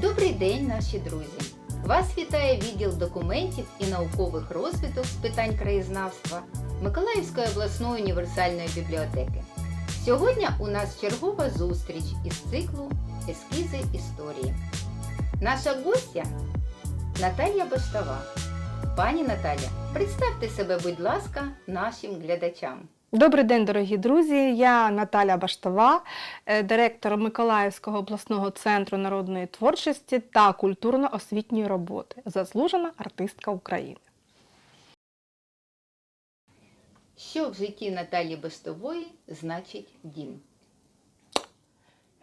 Добрий день, наші друзі! Вас вітає відділ документів і наукових розвиток з питань краєзнавства Миколаївської обласної універсальної бібліотеки. Сьогодні у нас чергова зустріч із циклу Ескізи історії. Наша гостя Наталія Бештова. Пані Наталя, представте себе, будь ласка, нашим глядачам. Добрий день, дорогі друзі. Я Наталя Баштова, е, директор Миколаївського обласного центру народної творчості та культурно-освітньої роботи, заслужена артистка України. Що в житті Наталі Бештової значить дім?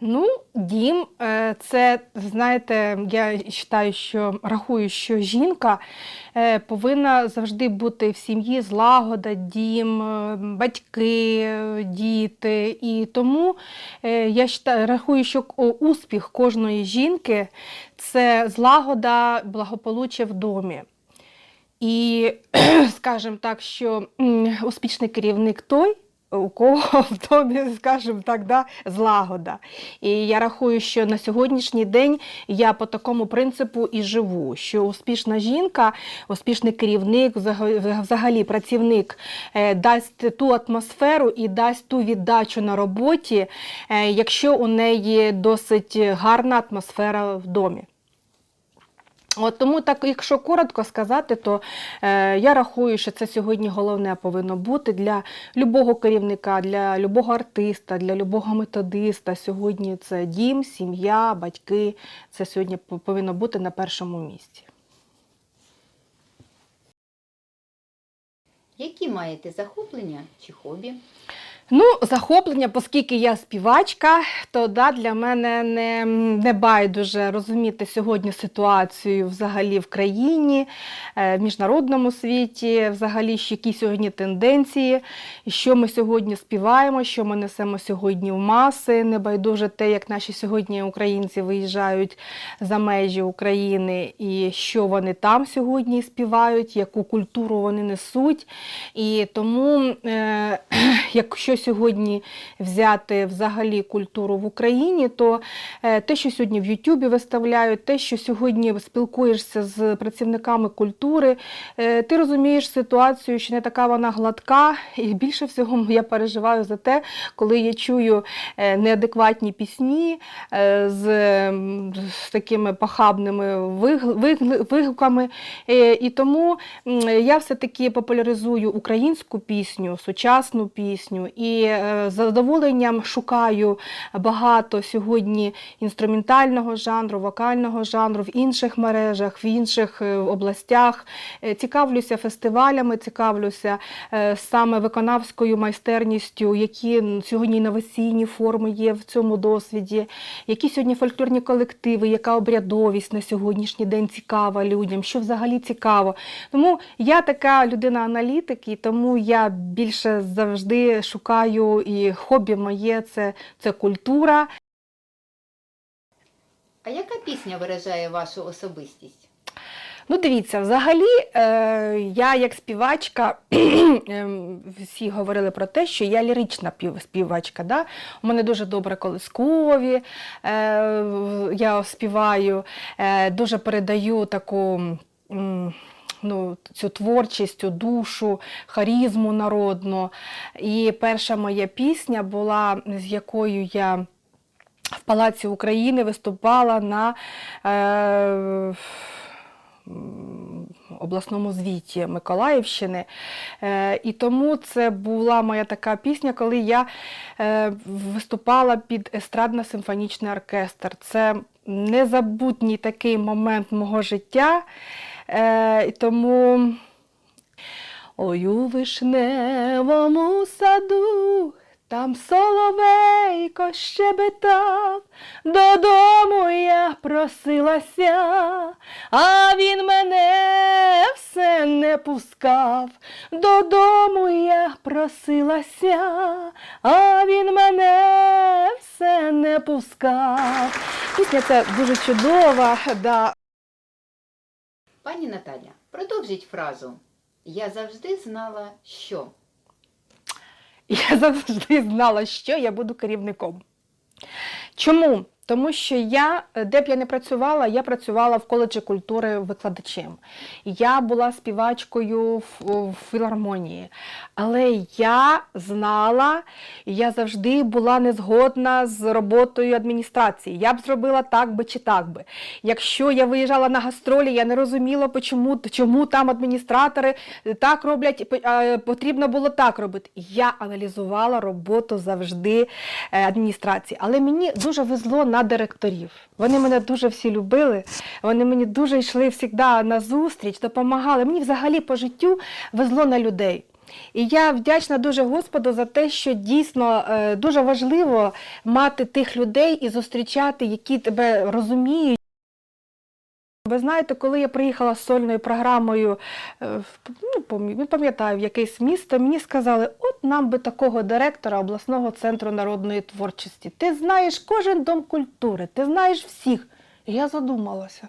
Ну, дім, е, це, знаєте, я вважаю, що рахую, що жінка е, повинна завжди бути в сім'ї злагода, дім, е, батьки, діти. І тому я рахую, що успіх кожної жінки це злагода, благополуччя в домі. І скажімо так, що успішний керівник той, у кого в домі, скажімо так, да, злагода. І я рахую, що на сьогоднішній день я по такому принципу і живу, що успішна жінка, успішний керівник, взага- взагалі працівник е, дасть ту атмосферу і дасть ту віддачу на роботі, е, якщо у неї досить гарна атмосфера в домі. От тому, так, якщо коротко сказати, то е, я рахую, що це сьогодні головне повинно бути для любого керівника, для любого артиста, для любого методиста. Сьогодні це дім, сім'я, батьки. Це сьогодні по- повинно бути на першому місці. Які маєте захоплення чи хобі? Ну, захоплення, оскільки я співачка, то да, для мене не, не байдуже розуміти сьогодні ситуацію взагалі в країні, е, в міжнародному світі, взагалі, які сьогодні тенденції, що ми сьогодні співаємо, що ми несемо сьогодні в маси. Не байдуже те, як наші сьогодні українці виїжджають за межі України, і що вони там сьогодні співають, яку культуру вони несуть. І тому, е, якщо сьогодні взяти взагалі культуру в Україні, то е, те, що сьогодні в Ютубі виставляють, те, що сьогодні спілкуєшся з працівниками культури, е, ти розумієш ситуацію, що не така вона гладка, і більше всього я переживаю за те, коли я чую е, неадекватні пісні з, з такими похабними вигуками. І тому я все-таки популяризую українську пісню, сучасну пісню і е, з задоволенням шукаю багато сьогодні інструментального жанру, вокального жанру в інших мережах, в інших е, областях. Е, Цікавлюся фестивалями, цікавлюся саме виконавською майстерністю, які сьогодні інноваційні форми є в цьому досвіді, які сьогодні фольклорні колективи, яка обрядовість на сьогоднішній день цікава людям, що взагалі цікаво. Тому я така людина-аналітик, і тому я більше завжди шукаю і хобі моє це, це культура. А яка пісня виражає вашу особистість? Ну, дивіться, взагалі, е, я як співачка, ем, всі говорили про те, що я лірична пів- співачка. Да? У мене дуже добре колискові, е, я співаю, е, дуже передаю таку. м, Ну, цю творчість, цю душу, харізму народну. І перша моя пісня була, з якою я в Палаці України виступала на е, обласному звіті Миколаївщини. Е, і тому це була моя така пісня, коли я е, виступала під естрадно-симфонічний оркестр. Це незабутній такий момент мого життя. Е, тому Ой, у вишневому саду, там соловейко щебетав, додому я просилася, а він мене все не пускав, додому я просилася, а він мене все не пускав. Пісня ця дуже чудова, да, Пані Наталя, продовжіть фразу. Я завжди знала, що. Я завжди знала, що я буду керівником. Чому? Тому що я, е, де б я не працювала, я працювала в коледжі культури викладачем. Я була співачкою в, філармонії. Але я знала, я завжди була не згодна з роботою адміністрації. Я б зробила так би чи так би. Якщо я виїжджала на гастролі, я не розуміла, чому, чому там адміністратори так роблять, потрібно було так робити. Я аналізувала роботу завжди е, адміністрації. Але мені дуже везло на директорів. Вони мене дуже всі любили, вони мені дуже йшли завжди на зустріч, допомагали. Мені взагалі по життю везло на людей. І я вдячна дуже Господу за те, що дійсно е, дуже важливо мати тих людей і зустрічати, які тебе розуміють. Ви знаєте, коли я приїхала з сольною програмою, е, ну, пам'ятаю, в якесь місто, мені сказали, от нам би такого директора обласного центру народної творчості. Ти знаєш кожен дом культури, ти знаєш всіх. І я задумалася.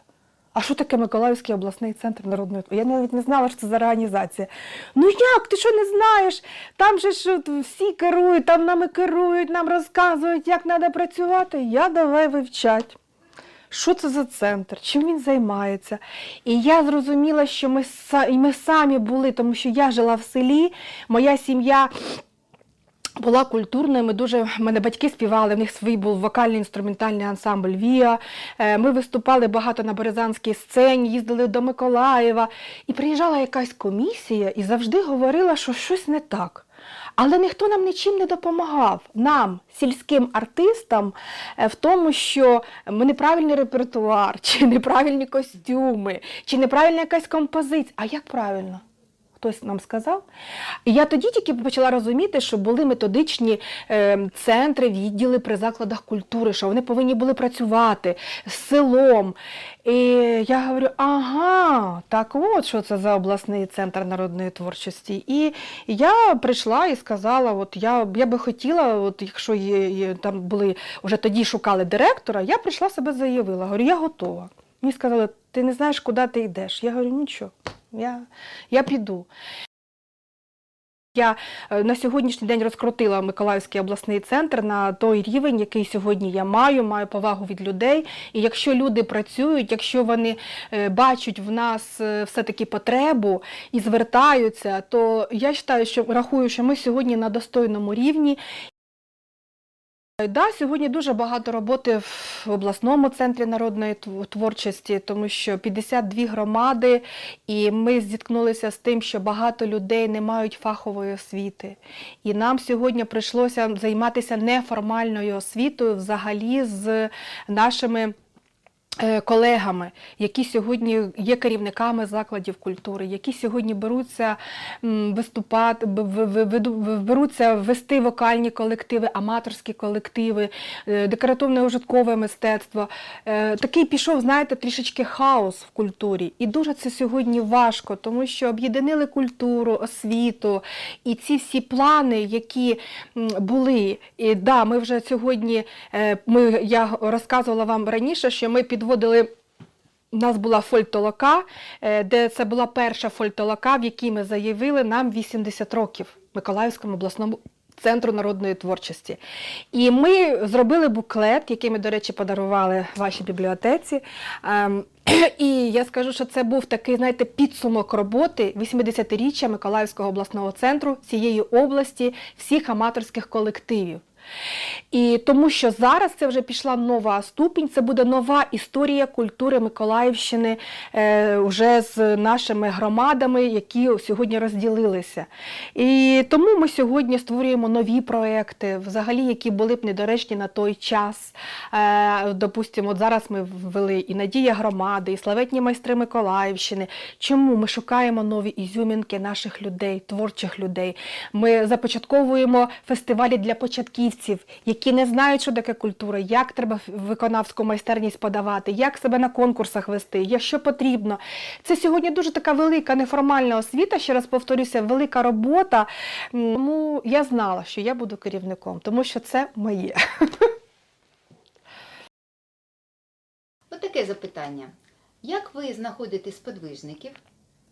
А що таке Миколаївський обласний центр народної? Я навіть не знала, що це за організація. Ну як, ти що не знаєш? Там же ж всі керують, там нами керують, нам розказують, як треба працювати. Я давай вивчать. Що це за центр, чим він займається. І я зрозуміла, що ми, ми самі були, тому що я жила в селі, моя сім'я була культурною. Ми дуже мене батьки співали. В них свій був вокальний інструментальний ансамбль Віа. Е, Ми виступали багато на Березанській сцені, їздили до Миколаєва. І приїжджала якась комісія і завжди говорила, що щось не так. Але ніхто нам нічим не допомагав. Нам, сільським артистам, е, в тому, що ми неправильний репертуар, чи неправильні костюми, чи неправильна якась композиція. А як правильно? Хтось нам сказав. І я тоді тільки почала розуміти, що були методичні е, центри, відділи при закладах культури, що вони повинні були працювати з селом. І я говорю, ага, так от що це за обласний центр народної творчості. І я прийшла і сказала: от я, я би хотіла, от якщо є, є, там були, вже тоді шукали директора, я прийшла себе заявила. Говорю, я готова. Мені сказали, ти не знаєш, куди ти йдеш. Я говорю, нічого, я, я піду. Я е, на сьогоднішній день розкрутила Миколаївський обласний центр на той рівень, який сьогодні я маю, маю повагу від людей. І якщо люди працюють, якщо вони е, бачать в нас е, все-таки потребу і звертаються, то я вважаю, що рахую, що ми сьогодні на достойному рівні. Да, сьогодні дуже багато роботи в обласному центрі народної тв- творчості, тому що 52 громади, і ми зіткнулися з тим, що багато людей не мають фахової освіти. І нам сьогодні прийшлося займатися неформальною освітою взагалі з нашими. Е, Колегами, які сьогодні є керівниками закладів культури, які сьогодні беруться виступати, беруться вести вокальні колективи, аматорські колективи, е, декоративне-ужиткове мистецтво. Е, Такий пішов, знаєте, трішечки хаос в культурі. І дуже це сьогодні важко, тому що об'єднали культуру, освіту і ці всі плани, які були. І да, ми вже сьогодні, ми, я розказувала вам раніше, що ми підводили. У нас була фольтолока, е, де це була перша фольтолока, в якій ми заявили нам 80 років Миколаївському обласному центру народної творчості. І ми зробили буклет, який ми, до речі, подарували вашій бібліотеці. Ем, І я скажу, що це був такий, знаєте, підсумок роботи 80-річчя Миколаївського обласного центру цієї області, всіх аматорських колективів. І тому що зараз це вже пішла нова ступінь, це буде нова історія культури Миколаївщини е, вже з нашими громадами, які сьогодні розділилися. І тому ми сьогодні створюємо нові проекти, взагалі, які були б недоречні на той час. Е, допустимо, от зараз ми ввели і Надія громади, і славетні майстри Миколаївщини. Чому ми шукаємо нові ізюмінки наших людей, творчих людей? Ми започатковуємо фестивалі для початківців, які не знають, що таке культура, як треба виконавську майстерність подавати, як себе на конкурсах вести, якщо потрібно. Це сьогодні дуже така велика неформальна освіта, ще раз повторюся, велика робота. Тому я знала, що я буду керівником, тому що це моє. Отаке запитання. Як ви знаходите сподвижників?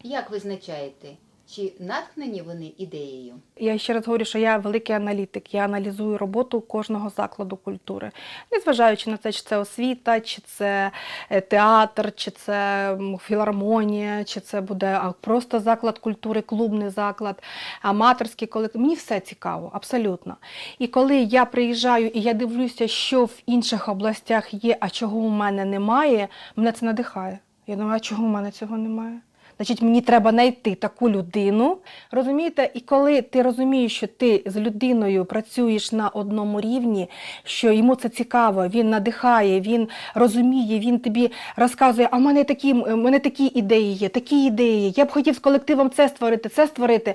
Як визначаєте, Чи натхнені вони ідеєю? Я ще раз говорю, що я великий аналітик. Я аналізую роботу кожного закладу культури, незважаючи на те, чи це освіта, чи це е, театр, чи це філармонія, чи це буде просто заклад культури, клубний заклад, аматорський колектив. Мені все цікаво, абсолютно. І коли я приїжджаю і я дивлюся, що в інших областях є, а чого у мене немає, мене це надихає. Я думаю, а чого у мене цього немає? Значить, мені треба знайти таку людину. Розумієте, і коли ти розумієш, що ти з людиною працюєш на одному рівні, що йому це цікаво, він надихає, він розуміє, він тобі розказує, а в мене такі, в мене такі ідеї є, такі ідеї. Я б хотів з колективом це створити, це створити.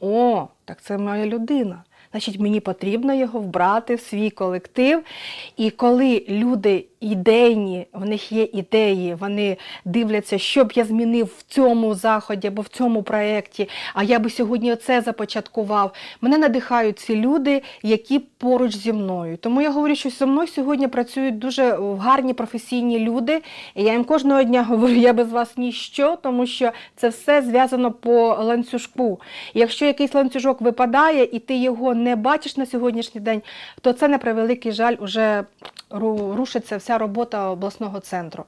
О, так це моя людина. Значить, мені потрібно його вбрати в свій колектив. І коли люди ідейні, в них є ідеї, вони дивляться, що б я змінив в цьому заході або в цьому проєкті, а я би сьогодні оце започаткував. Мене надихають ці люди, які поруч зі мною. Тому я говорю, що зі мною сьогодні працюють дуже гарні професійні люди. І я їм кожного дня говорю, я без вас ніщо, тому що це все зв'язано по ланцюжку. Якщо якийсь ланцюжок випадає, і ти його не бачиш на сьогоднішній день, то це на превеликий жаль уже ру- рушиться вся робота обласного центру.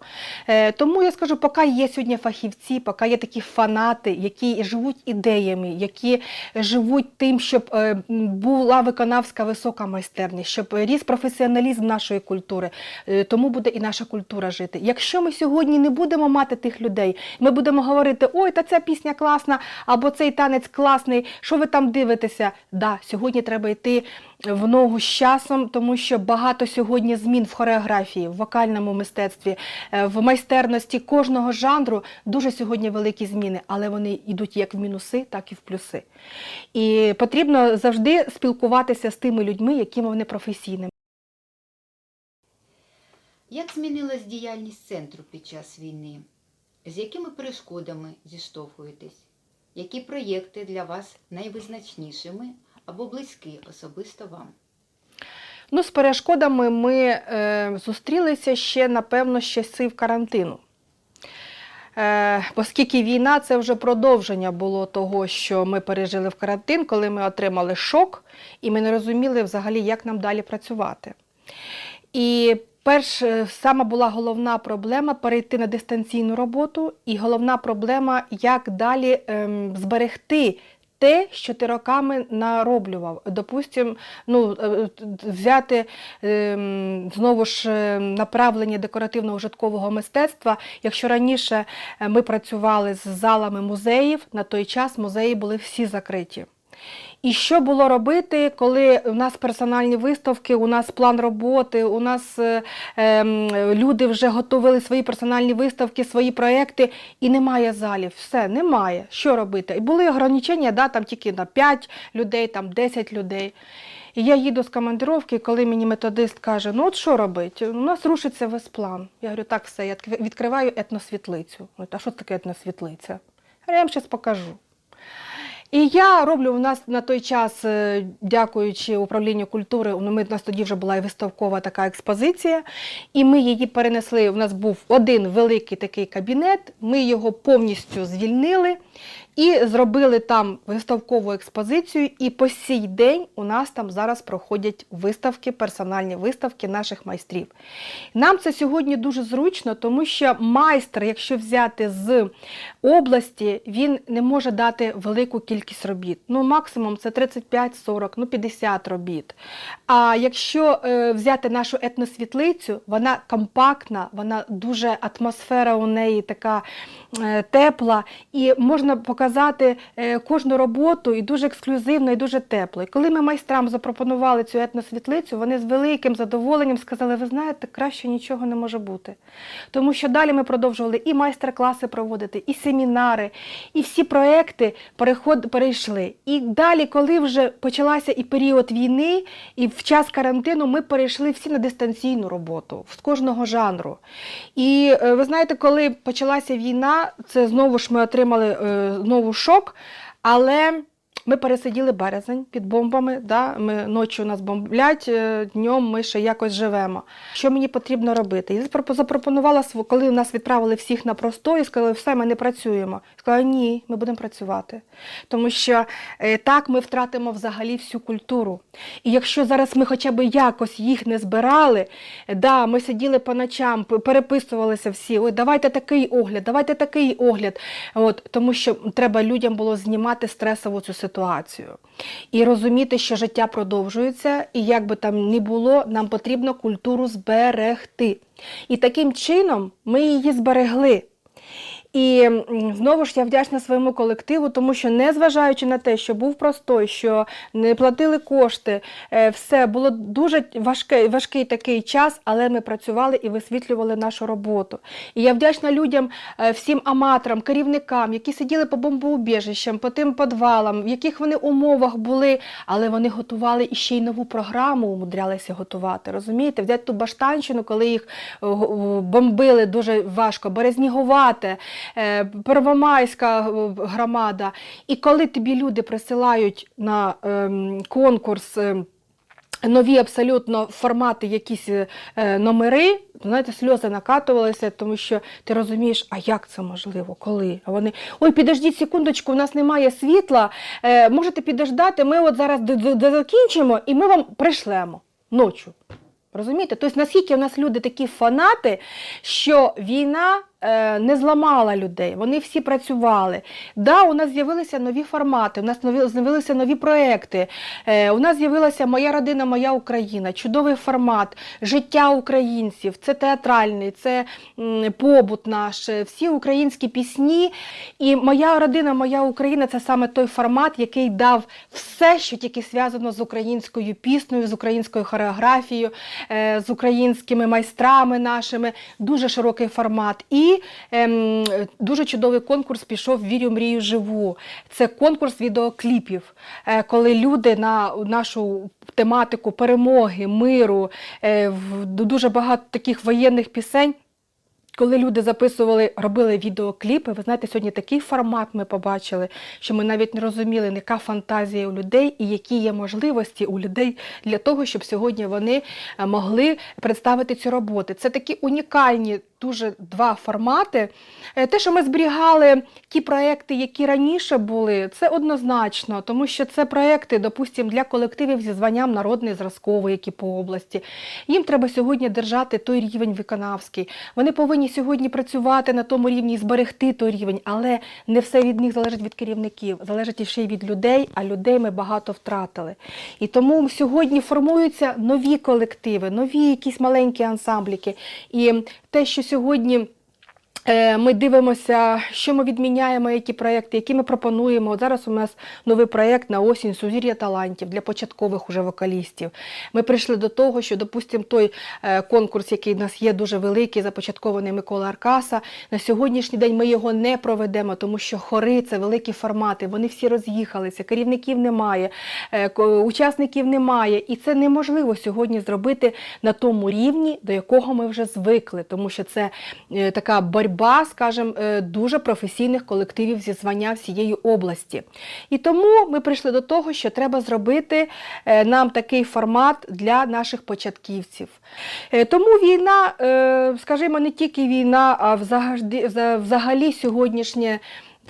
Е, Тому я скажу, поки є сьогодні фахівці, поки є такі фанати, які живуть ідеями, які живуть тим, щоб е, була виконавська висока майстерність, щоб ріс професіоналізм нашої культури, е, тому буде і наша культура жити. Якщо ми сьогодні не будемо мати тих людей, ми будемо говорити, ой, та ця пісня класна, або цей танець класний, що ви там дивитеся? Да, сьогодні треба йти в ногу з часом, тому що багато сьогодні змін в хореографії, в вокальному мистецтві, е, в майстерності кожного жанру дуже сьогодні великі зміни, але вони йдуть як в мінуси, так і в плюси. І потрібно завжди спілкуватися з тими людьми, якими вони професійними. Як змінилась діяльність центру під час війни? З якими перешкодами зіштовхуєтесь? Які проєкти для вас найвизначнішими або близькі особисто вам? Ну, з перешкодами ми е, зустрілися ще, напевно, з часів карантину. Е, оскільки війна це вже продовження було того, що ми пережили в карантин, коли ми отримали шок, і ми не розуміли взагалі, як нам далі працювати. І перш, е, сама була головна проблема перейти на дистанційну роботу, і головна проблема, як далі ем, зберегти те, що ти роками нароблював. Допустим, ну, е, взяти ем, знову ж е, направлення декоративно-ужиткового мистецтва. Якщо раніше е, ми працювали з залами музеїв, на той час музеї були всі закриті. І що було робити, коли у нас персональні виставки, у нас план роботи, у нас е, ем, люди вже готували свої персональні виставки, свої проекти, і немає залів. Все, немає. Що робити? І були ограничення, да, там тільки на 5 людей, там 10 людей. І я їду з командировки, коли мені методист каже, ну от що робити? У нас рушиться весь план. Я говорю, так, все, я відкриваю етносвітлицю. А що таке етносвітлиця? Я вам зараз покажу. І я роблю у нас на той час, е, дякуючи управлінню культури, ну, у нас тоді вже була і виставкова така експозиція, і ми її перенесли. У нас був один великий такий кабінет, ми його повністю звільнили і зробили там виставкову експозицію. І по сій день у нас там зараз проходять виставки, персональні виставки наших майстрів. Нам це сьогодні дуже зручно, тому що майстер, якщо взяти з області, він не може дати велику кількість робіт. Ну, максимум це 35-40, ну 50 робіт. А якщо е, взяти нашу етносвітлицю, вона компактна, вона дуже атмосфера у неї така тепла, і можна показати е, кожну роботу і дуже ексклюзивно, і дуже тепло. І коли ми майстрам запропонували цю етносвітлицю, вони з великим задоволенням сказали: ви знаєте, краще нічого не може бути. Тому що далі ми продовжували і майстер-класи проводити, і семінари, і всі проекти переход, перейшли. І далі, коли вже почалася і період війни, і в час карантину ми перейшли всі на дистанційну роботу з кожного жанру. І е, ви знаєте, коли почалася війна, це знову ж ми отримали е, знову шок, але Ми пересиділи березень під бомбами. Да? Ми ночі у нас бомблять, е, днем ми ще якось живемо. Що мені потрібно робити? Я запропонувала, коли нас відправили всіх на простої, сказали, все, ми не працюємо. Сказала, ні, ми будемо працювати. Тому що е, так ми втратимо взагалі всю культуру. І якщо зараз ми хоча б якось їх не збирали, да, ми сиділи по ночам, переписувалися всі, ой, давайте такий огляд, давайте такий огляд. От, тому що треба людям було знімати стресову цю ситуацію і розуміти, що життя продовжується, і як би там не було, нам потрібно культуру зберегти. І таким чином ми її зберегли. І знову ж я вдячна своєму колективу, тому що, незважаючи на те, що був простой, що не платили кошти, е, все було дуже важкий, важкий такий час, але ми працювали і висвітлювали нашу роботу. І я вдячна людям, е, всім аматорам, керівникам, які сиділи по бомбоубіжищам, по тим підвалам, в яких вони умовах були, але вони готували і ще й нову програму, умудрялися готувати. Розумієте, взяти ту баштанщину, коли їх е, бомбили дуже важко, Березнігувате, е, Первомайська е, громада. І коли тобі люди присилають на ем, конкурс. ем, Нові абсолютно формати, якісь е, е, номери, знаєте, сльози накатувалися, тому що ти розумієш, а як це можливо, коли? А вони ой, підождіть секундочку, у нас немає світла. Е, можете підождати, ми от зараз закінчимо і ми вам пришлемо ночі. Розумієте? Тобто, наскільки у нас люди такі фанати, що війна е, не зламала людей, вони всі працювали. Да, у нас з'явилися нові формати, у нас з'явилися нові проекти. Е, у нас з'явилася Моя родина, моя Україна, чудовий формат, життя українців, це театральний, це побут наш, е, всі українські пісні. І Моя родина, моя Україна це саме той формат, який дав все, що тільки зв'язано з українською піснею, з українською хореографією, е, з українськими майстрами нашими. Дуже широкий формат. І ем, дуже чудовий конкурс пішов Вірю, мрію, живу. Це конкурс відеокліпів, е, коли люди на нашу тематику перемоги, миру, е, в- дуже багато таких воєнних пісень. Коли люди записували, робили відеокліпи, ви знаєте, сьогодні такий формат ми побачили, що ми навіть не розуміли, яка фантазія у людей і які є можливості у людей для того, щоб сьогодні вони е, могли представити ці роботи. Це такі унікальні дуже два формати. Е, Те, що ми зберігали ті проекти, які раніше були, це однозначно, тому що це проекти, допустимо, для колективів зі званням народний зразковий, які по області. Їм треба сьогодні держати той рівень виконавський. Вони повинні сьогодні працювати на тому рівні і зберегти той рівень, але не все від них залежить від керівників, залежить ще й від людей, а людей ми багато втратили. І тому сьогодні формуються нові колективи, нові якісь маленькі ансамбліки. І те, що сьогодні. Е, Ми дивимося, що ми відміняємо, які проекти, які ми пропонуємо. От зараз у нас новий проєкт на осінь Сузір'я талантів для початкових уже вокалістів. Ми прийшли до того, що, допустимо, той е, конкурс, який у нас є дуже великий, започаткований Микола Аркаса. На сьогоднішній день ми його не проведемо, тому що хори це великі формати. Вони всі роз'їхалися, керівників немає, е, учасників немає. І це неможливо сьогодні зробити на тому рівні, до якого ми вже звикли, тому що це така боротьба, скажімо, е, дуже професійних колективів зі звання всієї області. І тому ми прийшли до того, що треба зробити е, нам такий формат для наших початківців. Е, Тому війна, скажімо, не тільки війна, а взагалі сьогоднішнє.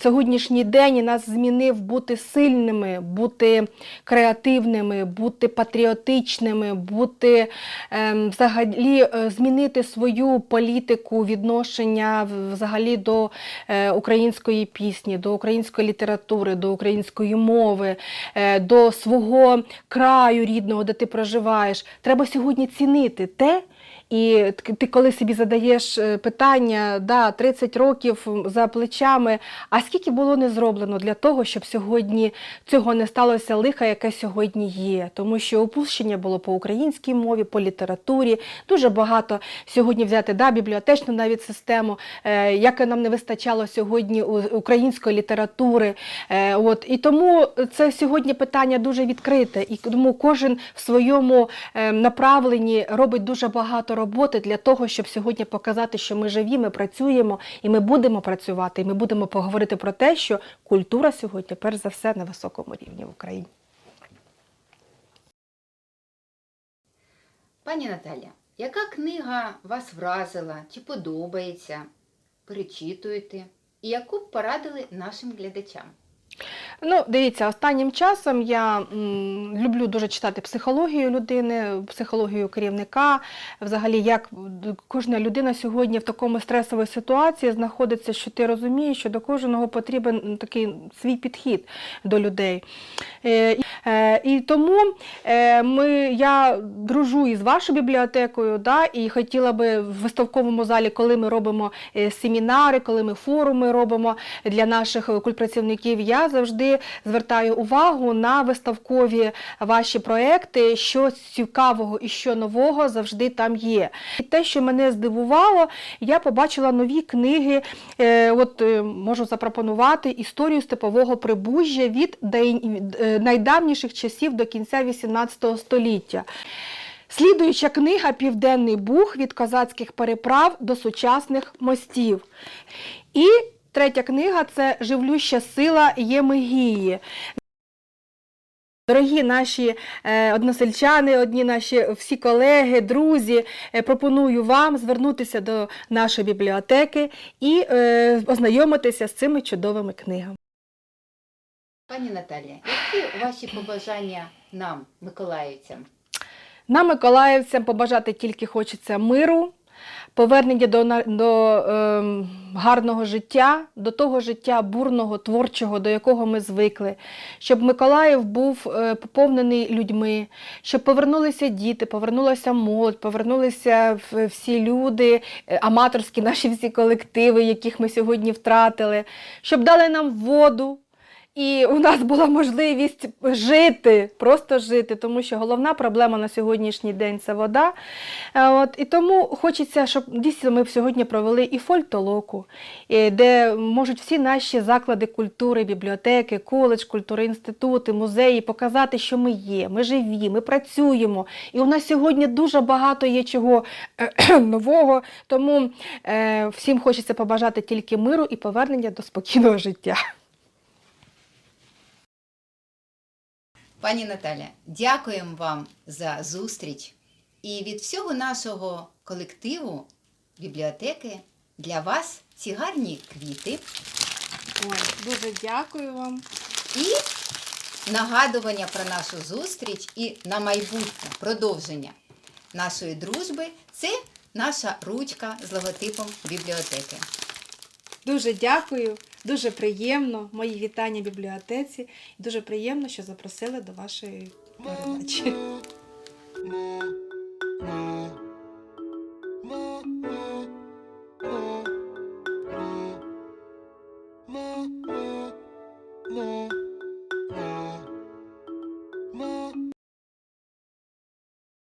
Сьогоднішній день нас змінив бути сильними, бути креативними, бути патріотичними, бути ем, взагалі е, змінити свою політику відношення взагалі до е, української пісні, до української літератури, до української мови, е, до свого краю рідного, де ти проживаєш. Треба сьогодні цінити те. І ти коли собі задаєш е, питання, да, 30 років за плечами, а скільки було не зроблено для того, щоб сьогодні цього не сталося лиха, яке сьогодні є. Тому що опущення було по українській мові, по літературі. Дуже багато сьогодні взяти да, бібліотечну навіть систему, е, як нам не вистачало сьогодні української літератури. Е, от. І тому це сьогодні питання дуже відкрите. І тому кожен в своєму е, направленні робить дуже багато роботи для того, щоб сьогодні показати, що ми живі, ми працюємо і ми будемо працювати. І ми будемо поговорити про те, що культура сьогодні, перш за все, на високому рівні в Україні. Пані Наталя, яка книга вас вразила чи подобається? Перечитуєте? І яку б порадили нашим глядачам? Ну, дивіться, останнім часом я м, люблю дуже читати психологію людини, психологію керівника. Взагалі, як кожна людина сьогодні в такому стресовій ситуації знаходиться, що ти розумієш, що до кожного потрібен такий свій підхід до людей. Е, е, і тому е, ми, я дружу із вашою бібліотекою, да, і хотіла би в виставковому залі, коли ми робимо е, семінари, коли ми форуми робимо для наших культпрацівників, я завжди звертаю увагу на виставкові ваші проекти, що цікавого і що нового завжди там є. І те, що мене здивувало, я побачила нові книги. Е, От е, можу запропонувати історію степового прибужжя від е, найдавніших часів до кінця XVIII століття. Слідуюча книга Південний Буг від козацьких переправ до сучасних мостів. І третя книга це Живлюща сила Ємигії. Дорогі наші е, односельчани, одні наші всі колеги, друзі, е, пропоную вам звернутися до нашої бібліотеки і е, ознайомитися з цими чудовими книгами. Пані Наталія, які ваші побажання нам, миколаївцям? Нам, миколаївцям, побажати тільки хочеться миру, повернення до, до ем, гарного життя, до того життя бурного, творчого, до якого ми звикли, щоб Миколаїв був е, поповнений людьми, щоб повернулися діти, повернулася молодь, повернулися всі люди, е, аматорські наші всі колективи, яких ми сьогодні втратили, щоб дали нам воду. І у нас була можливість жити, просто жити, тому що головна проблема на сьогоднішній день це вода. Е, От, і тому хочеться, щоб дійсно ми сьогодні провели і фольтолоку, де можуть всі наші заклади культури, бібліотеки, коледж, культури, інститути, музеї показати, що ми є, ми живі, ми працюємо. І у нас сьогодні дуже багато є чого е, нового. Тому е, всім хочеться побажати тільки миру і повернення до спокійного життя. Пані Наталя, дякуємо вам за зустріч. І від всього нашого колективу бібліотеки для вас ці гарні квіти Ой, дуже дякую вам. і нагадування про нашу зустріч і на майбутнє продовження нашої дружби це наша ручка з логотипом бібліотеки. Дуже дякую, Дуже приємно, мої вітання бібліотеці. Дуже приємно, що запросили до вашої передачі.